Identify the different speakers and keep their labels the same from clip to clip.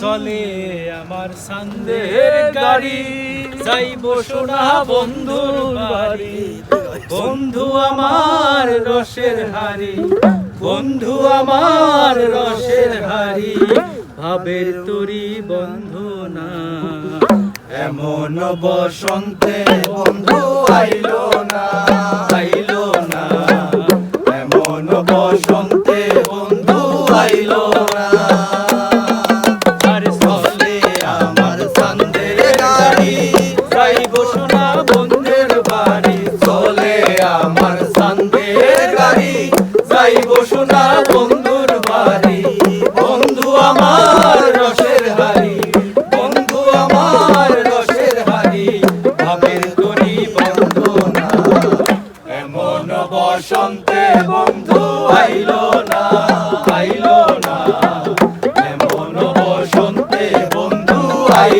Speaker 1: চলে আমার সান্দের গাড়ি। যাইব সোনা বন্ধুর বাড়ি। বন্ধু আমার রসের হারি বন্ধু আমার রসের হারি ভাবের তরি বন্ধু না। এমন বসন্তে বন্ধু আইলো না। আইলো না। এমন বসন্তে বসন্তে বন্ধু আইলো না আইলো না। এমন বসন্তে বন্ধু আইলো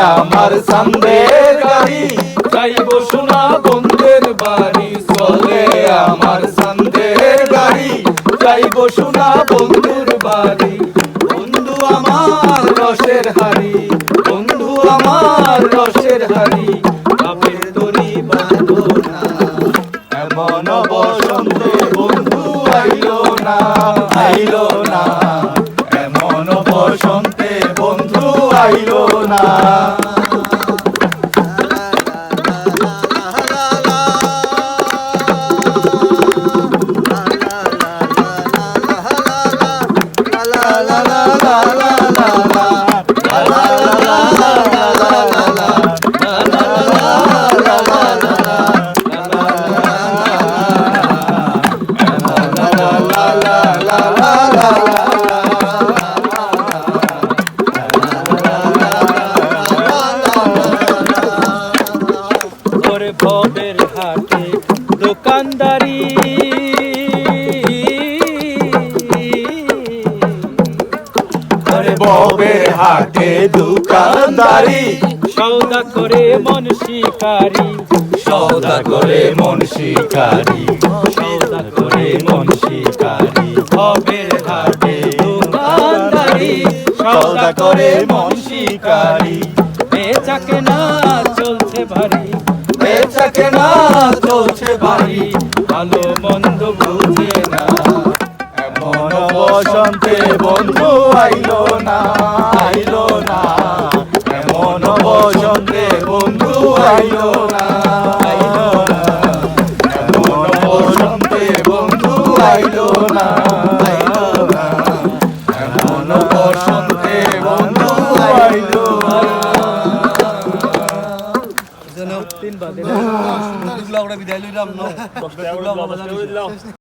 Speaker 1: আমার সান্দের গাড়ি। যাইব সোনা বন্ধের বাড়ি, চলে আমার সান্দের গাড়ি। যাইব সোনা বন্ধুর বাড়ি। বন্ধু আমার রসের হারি বন্ধু আমার রসের হারি বাপের তরি বাঁধো আইলো না ওরে ভবের হাটে দোকানদারি।
Speaker 2: ববের হাটে দোকানদারি।
Speaker 1: সৌদা করে মন শিকারি।
Speaker 2: সৌদা করে মন শিকারি।
Speaker 1: সৌদা করে মন শিকারি। ভবের হাটে দোকানদারি।
Speaker 2: সৌদা করে মন শিকারি।
Speaker 1: বেচা কেনা চলছে ভারী।
Speaker 2: বেচা কেনা চলছে বাড়ি,
Speaker 1: ভালো মন্দ বুঝে না।
Speaker 2: এমন বসন্তে বন্ধু আইলো না আইলো না। এমন বসন্তে বন্ধু আইলো না আইলো না। এমন বসন্তে বন্ধু আইলো না।
Speaker 3: বিদায় লইলাম